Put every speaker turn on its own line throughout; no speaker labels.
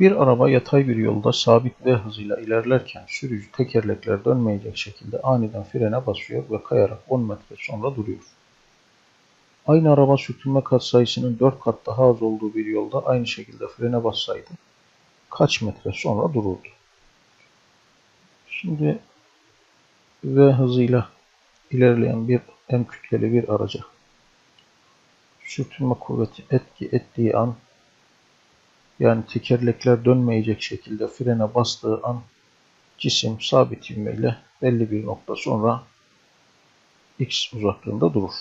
Bir araba yatay bir yolda sabit V hızıyla ilerlerken sürücü tekerlekler dönmeyecek şekilde aniden frene basıyor ve kayarak 10 metre sonra duruyor. Aynı araba sürtünme katsayısının 4 kat daha az olduğu bir yolda aynı şekilde frene bassaydı kaç metre sonra dururdu? Şimdi V hızıyla ilerleyen bir M kütleli bir araca sürtünme kuvveti etki ettiği an yani tekerlekler dönmeyecek şekilde frene bastığı an cisim sabit ivmeyle belli bir nokta sonra x uzaklığında durur.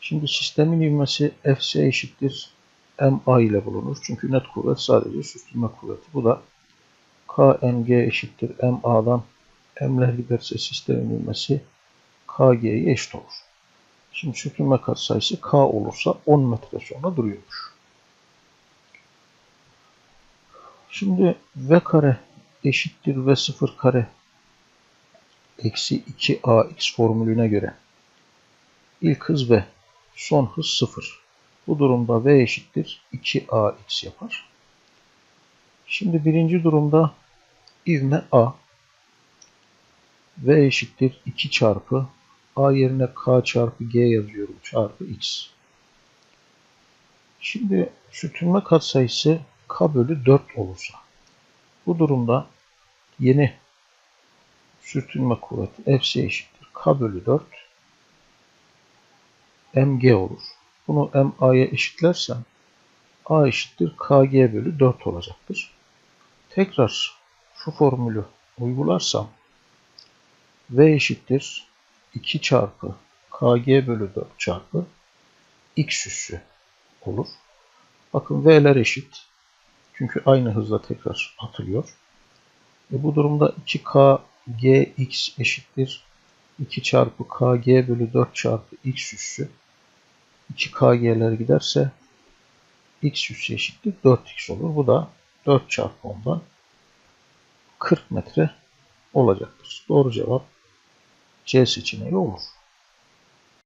Şimdi sistemin ivmesi Fc eşittir ma ile bulunur. Çünkü net kuvvet sadece sürtünme kuvveti. Bu da kmg eşittir ma'dan m'ler giderse sistemin ivmesi kg'ye eşit olur. Şimdi sürtünme katsayısı k olursa 10 metre sonra duruyormuş. Şimdi v kare eşittir v sıfır kare eksi 2ax formülüne göre ilk hız v, son hız 0. Bu durumda v eşittir 2ax yapar. Şimdi birinci durumda ivme a v eşittir 2 çarpı a yerine k çarpı g yazıyorum çarpı x. Şimdi sürtünme katsayısı k bölü 4 olursa bu durumda yeni sürtünme kuvveti Fc eşittir k bölü 4 mg olur. Bunu ma'ya eşitlersem a eşittir kg bölü 4 olacaktır. Tekrar şu formülü uygularsam v eşittir 2 çarpı kg bölü 4 çarpı x üssü olur. Bakın v'ler eşit. Çünkü aynı hızla tekrar atılıyor. E bu durumda 2k gx eşittir 2 çarpı kg bölü 4 çarpı x üssü 2kg'ler giderse x üssü eşittir 4x olur. Bu da 4 çarpı 10'dan 40 metre olacaktır. Doğru cevap C seçeneği olur.